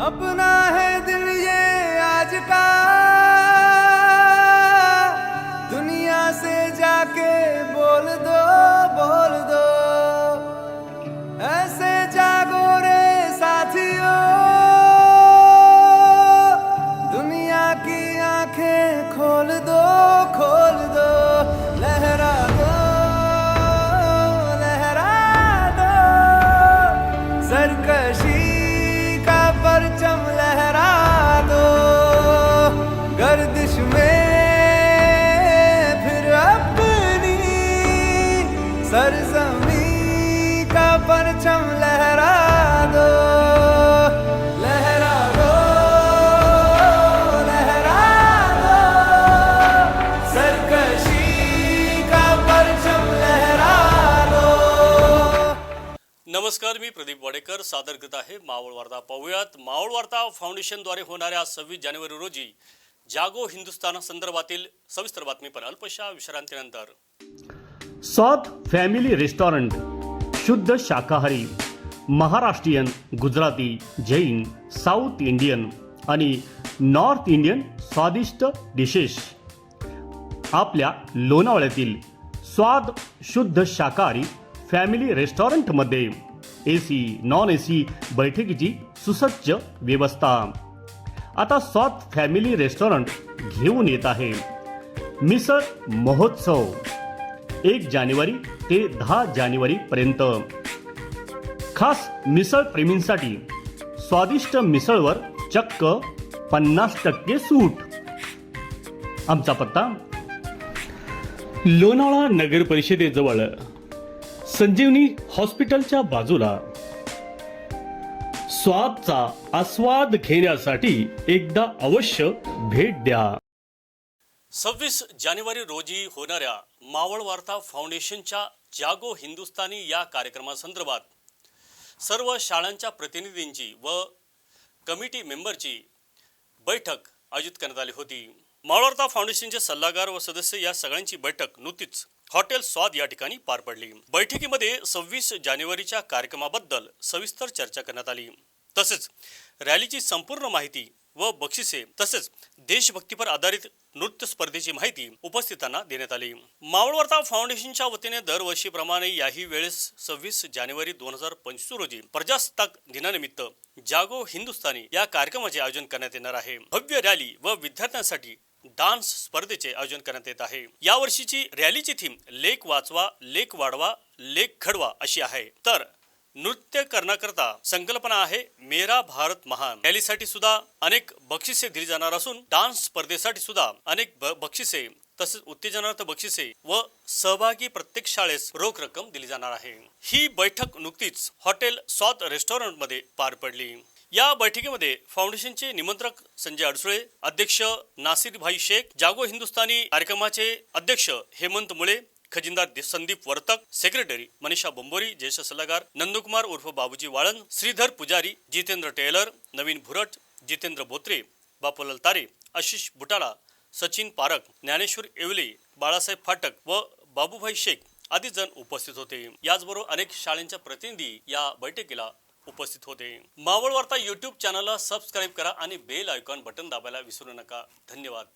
अपना है दिल ये आज का। दुनिया से जाके बोल दो बोल दो। ऐसे जागो रे साथियों। दुनिया की आंखें खोल दो खोल दो। लहरा दो लहरा दो। सरकशी नमस्कार मी प्रदीप वाडेकर. सादर करत आहे मावळ वार्ता. पाहूयात मावळ वार्ता फाउंडेशनद्वारे होणाऱ्या सव्वीस जानेवारी रोजी जागो हिंदुस्थान संदर्भातील सविस्तर बातमीपण अल्पशा विश्रांतीनंतर. स्वाद फॅमिली रेस्टॉरंट शुद्ध शाकाहारी महाराष्ट्रीयन गुजराती जैन साऊथ इंडियन आणि नॉर्थ इंडियन स्वादिष्ट डिशेस आपल्या लोणावळ्यातील स्वाद शुद्ध शाकाहारी फॅमिली रेस्टॉरंटमध्ये A C non A C बैठकीची सुसज्ज व्यवस्था. आता सॉफ्ट फॅमिली रेस्टॉरंट घेऊन येत आहे. मिसळ महोत्सव. एक जानेवारी ते दहा जानेवारी पर्यंत. खास मिसळ प्रेमींसाठी स्वादिष्ट मिसळवर चक्क पन्नास टक्के सूट. आमचा पत्ता लोणावळा नगर परिषदेजवळ. संजीवनी हॉस्पिटलच्या बाजूला. स्वादचा आस्वाद घेण्यासाठी एकदा अवश्य भेट द्या. सव्वीस जानेवारी रोजी होणाऱ्या मावळ वार्ता फाउंडेशनच्या जागो हिंदुस्थानी या कार्यक्रमासंदर्भात सर्व शाळांच्या प्रतिनिधींची व कमिटी मेंबरची बैठक आयोजित करण्यात आली होती. मावळवार्ता फाउंडेशनचे सल्लागार व सदस्य या सगळ्यांची बैठक नुकतीच हॉटेल स्वाद या ठिकाणी पार पडली. बैठकीमध्ये सव्वीस जानेवारीच्या कार्यक्रमाबद्दल सविस्तर चर्चा करण्यात आली. तसेच रॅलीची संपूर्ण माहिती व बक्षिसे तसेच देशभक्तीपर आधारित नृत्य स्पर्धेची माहिती उपस्थितांना देण्यात आली. मावळवर्ता फाउंडेशनच्या वतीने दरवर्षीप्रमाणे याही वेळेस सव्वीस जानेवारी दोन हजार पंचवीस रोजी प्रजासत्ताक दिनानिमित्त जागो हिंदुस्थानी या कार्यक्रमाचे आयोजन करण्यात येणार आहे. भव्य रॅली व विद्यार्थ्यांसाठी डान्स स्पर्धेचे आयोजन करण्यात येत आहे. या वर्षीची रॅलीची थीम लेख वाचवा लेख वाढवा लेख घडवा अशी आहे. तर नृत्य करण्याकरता संकल्पना आहे मेरा भारत महान. रॅलीसाठी सुद्धा अनेक बक्षिसे दिली जाणार असून डान्स स्पर्धेसाठी सुद्धा अनेक ब- बक्षिसे तसेच उत्तेजनार्थ बक्षिसे व सहभागी प्रत्येक शाळेस रोख रक्कम दिली जाणार आहे. ही बैठक नुकतीच हॉटेल स्वाद रेस्टॉरंटमध्ये पार पडली. या बैठकीमध्ये फाउंडेशनचे निमंत्रक संजय अडसुळे अध्यक्ष नासिर भाई शेख जागो हिंदुस्थानी कार्यक्रमाचे अध्यक्ष हेमंत मुळे खजिनदार संदीप वर्तक सेक्रेटरी मनीषा बोंबोरी ज्येष्ठ सल्लागार नंदकुमार उर्फ बाबूजी वाळन श्रीधर पुजारी जितेंद्र टेलर नवीन भुरट जितेंद्र बोत्रे बापूलाल तारे आशिष बुटाला सचिन पारक ज्ञानेश्वर येवले बाळासाहेब फाटक व बाबूभाई शेख आदी जण उपस्थित होते. याचबरोबर अनेक शाळेंच्या प्रतिनिधी या बैठकीला उपस्थित होते. मावळ वार्ता युट्यूब चॅनलला सबस्क्राईब करा आणि बेल आयकॉन बटन दाबायला विसरू नका. धन्यवाद.